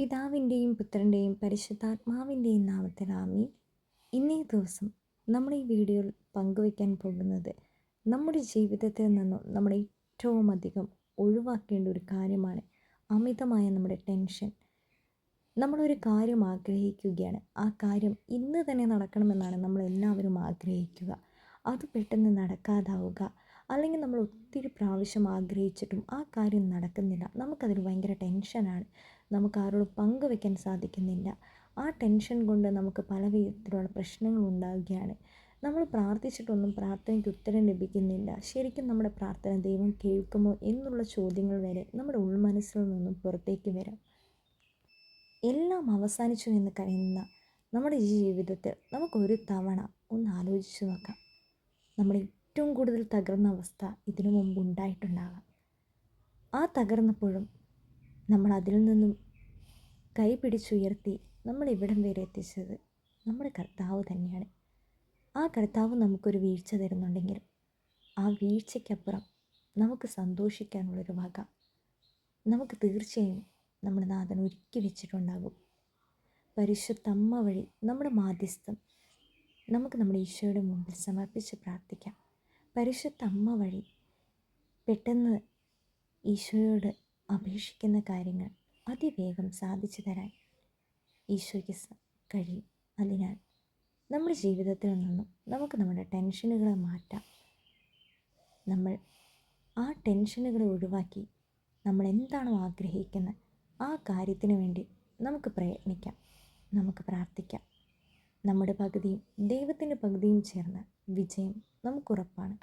പിതാവിന്റെയും പുത്രന്റെയും പരിശുദ്ധാത്മാവിന്റെയും നാമത്തിൽ ആമീൻ. ഇന്നേ ദിവസം നമ്മൾ ഈ വീഡിയോയിൽ പങ്കുവയ്ക്കാൻ പോകുന്നത് നമ്മുടെ ജീവിതത്തിൽ നിന്നും നമ്മൾ ഏറ്റവും അധികം ഒഴിവാക്കേണ്ട ഒരു കാര്യമാണ് അമിതമായ നമ്മുടെ ടെൻഷൻ. നമ്മളൊരു കാര്യം ആഗ്രഹിക്കുകയാണ്. ആ കാര്യം ഇന്ന് തന്നെ നടക്കണമെന്നാണ് നമ്മൾ എല്ലാവരും ആഗ്രഹിക്കുക. അത് പെട്ടെന്ന് നടക്കാതാവുക. അല്ലെങ്കിൽ നമ്മൾ ഒത്തിരി പ്രാവശ്യം ആഗ്രഹിച്ചിട്ടും ആ കാര്യം നടക്കുന്നില്ല. നമുക്കതിൽ ഭയങ്കര ടെൻഷനാണ്. നമുക്ക് ആരോടും പങ്കുവെക്കാൻ സാധിക്കുന്നില്ല. ആ ടെൻഷൻ കൊണ്ട് നമുക്ക് പല വിധത്തിലുള്ള പ്രശ്നങ്ങൾ ഉണ്ടാവുകയാണ്. നമ്മൾ പ്രാർത്ഥിച്ചിട്ടൊന്നും പ്രാർത്ഥനയ്ക്ക് ഉത്തരം ലഭിക്കുന്നില്ല. ശരിക്കും നമ്മുടെ പ്രാർത്ഥന ദൈവം കേൾക്കുമോ എന്നുള്ള ചോദ്യങ്ങൾ വരെ നമ്മുടെ ഉൾമനസ്സിൽ നിന്നും പുറത്തേക്ക് വരാം. എല്ലാം അവസാനിച്ചു എന്ന് കഴിയുന്ന നമ്മുടെ ജീവിതത്തിൽ നമുക്കൊരു തവണ ഒന്ന് ആലോചിച്ച് നോക്കാം. നമ്മുടെ ഏറ്റവും കൂടുതൽ തകർന്ന അവസ്ഥ ഇതിനു മുമ്പ് ഉണ്ടായിട്ടുണ്ടാകാം. ആ തകർന്നപ്പോഴും നമ്മൾ അതിൽ നിന്നും കൈ പിടിച്ചുയർത്തി നമ്മൾ ഇവിടം വരെ എത്തിച്ചത് നമ്മുടെ കർത്താവ് തന്നെയാണ്. ആ കർത്താവ് നമുക്കൊരു വീഴ്ച തരുന്നുണ്ടെങ്കിൽ ആ വീഴ്ചയ്ക്കപ്പുറം നമുക്ക് സന്തോഷിക്കാനുള്ളൊരു വക നമുക്ക് തീർച്ചയായും നമ്മുടെ നാഥൻ ഒരുക്കി വെച്ചിട്ടുണ്ടാകും. പരിശുദ്ധമ്മ വഴി നമ്മുടെ മാധ്യസ്ഥം നമുക്ക് നമ്മുടെ ഈശോയുടെ മുമ്പിൽ സമർപ്പിച്ച് പ്രാർത്ഥിക്കാം. പരിശുദ്ധ അമ്മ വഴി പെട്ടെന്ന് ഈശോയോട് അപേക്ഷിക്കുന്ന കാര്യങ്ങൾ അതിവേഗം സാധിച്ചു തരാൻ ഈശോയ്ക്ക് കഴിയും. അതിനാൽ നമ്മുടെ ജീവിതത്തിൽ നിന്നും നമുക്ക് നമ്മുടെ ടെൻഷനുകളെ മാറ്റാം. നമ്മൾ ആ ടെൻഷനുകളെ ഒഴിവാക്കി നമ്മൾ എന്താണോ ആഗ്രഹിക്കുന്നത് ആ കാര്യത്തിന് വേണ്ടി നമുക്ക് പ്രയത്നിക്കാം. നമുക്ക് പ്രാർത്ഥിക്കാം. നമ്മുടെ പകുതിയും ദൈവത്തിന്റെ പകുതിയും ചേർന്ന വിജയം നമുക്കുറപ്പാണ്.